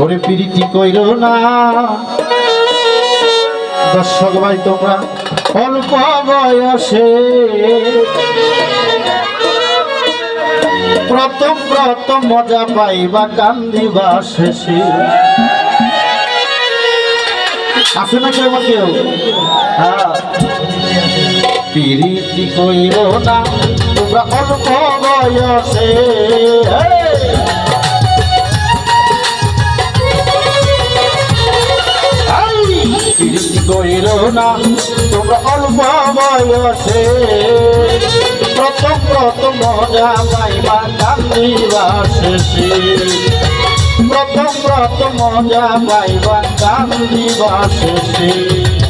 ওরে প্রীতি কইর না। দর্শক ভাই, তোমরা অল্প বয়সে প্রথম প্রথম মজা পাইবা কান্দিবা শেষে। আছে না কেউ কেউ? হ্যাঁ। প্রীতি কইর না, তোমরা অল্প বয়সে। কইর না, তোমরা অল্প বয়সে প্রথম প্রথম মজা পাইবা কান্দিবা শেষে। প্রথম প্রথম মজা পাইবা কান্দিবা শেষে।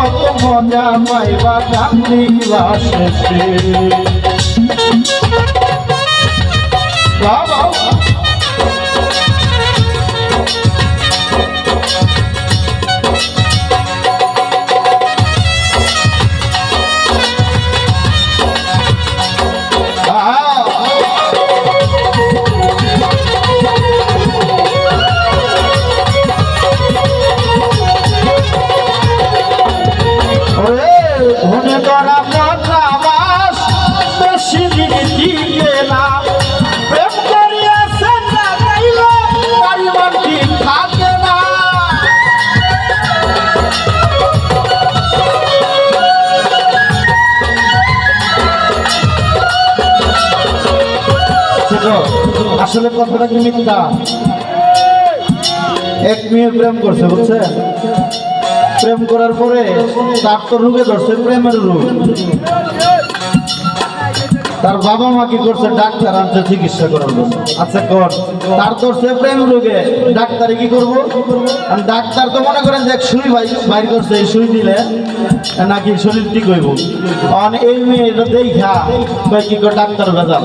প্রথম মজা পাইবা কান্দিবা শেষে আসলে কতটা কি মিথ্যা? এক মেয়ে প্রেম করছে, বুঝছে? প্রেম করার পরে তার তো রোগে ধরছে, প্রেমের রোগ। তার বাবা মা কি করছে? ডাক্তার আনছে চিকিৎসা করার জন্য। আচ্ছা কর। তার ধরছে প্রেম রোগে। ডাক্তারে কি করব? ডাক্তার তো মনে করেন যে সুই ভাই বাইর করছে, এই সুই দিলে নাকি শরীর ঠিক হইব। আর এই মেয়েটা দেখা কয় কি ডাক্তার ভেজাল?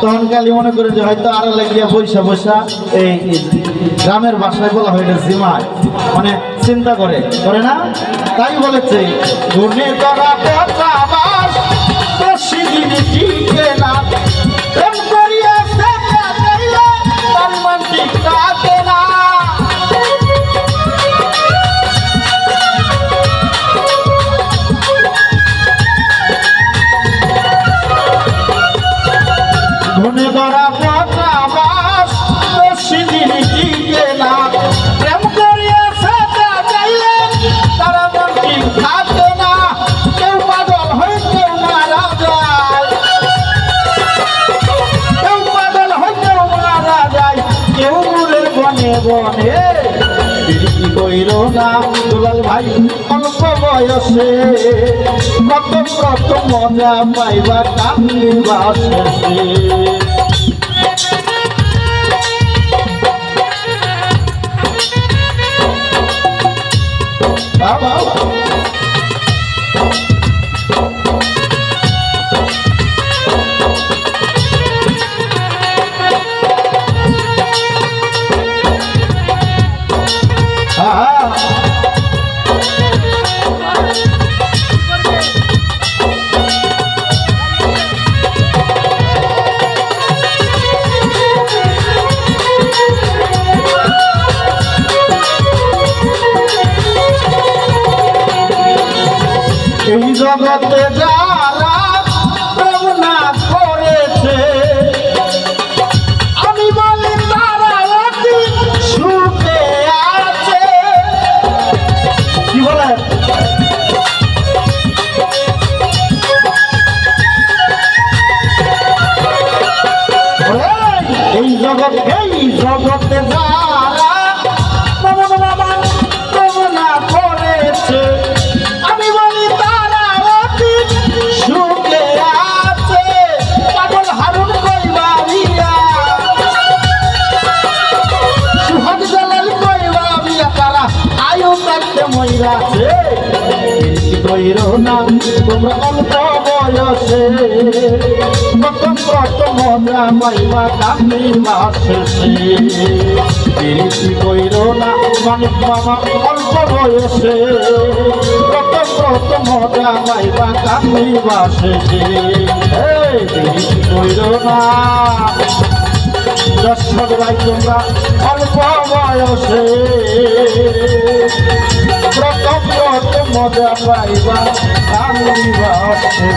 তখন খালি মনে করে যে হয়তো আরও লাগিয়া বৈশা এই এই গ্রামের বাসায় বলা হয় এটা জিমায়। মানে চিন্তা করে। করে না? তাই বলেছে ঘূর্ণি করা ধনে ধরা কইল না দুলাল ভাই অল্প বয়সে কত কত মজা পাইবা কান্দিবা শেষে জগতে যারা থাকতে কীর্তি কইর না তোমরা অল্প বয়সে কত মজা পাইবা কামি মাসে কীর্তি কইর না মানিক মামা অল্প বয়সে কত কত মজা পাইবা মাসে না দর্শক ভাই তোমরা অল্প বয়সে প্রথম মজা পাইবা আমি বাসে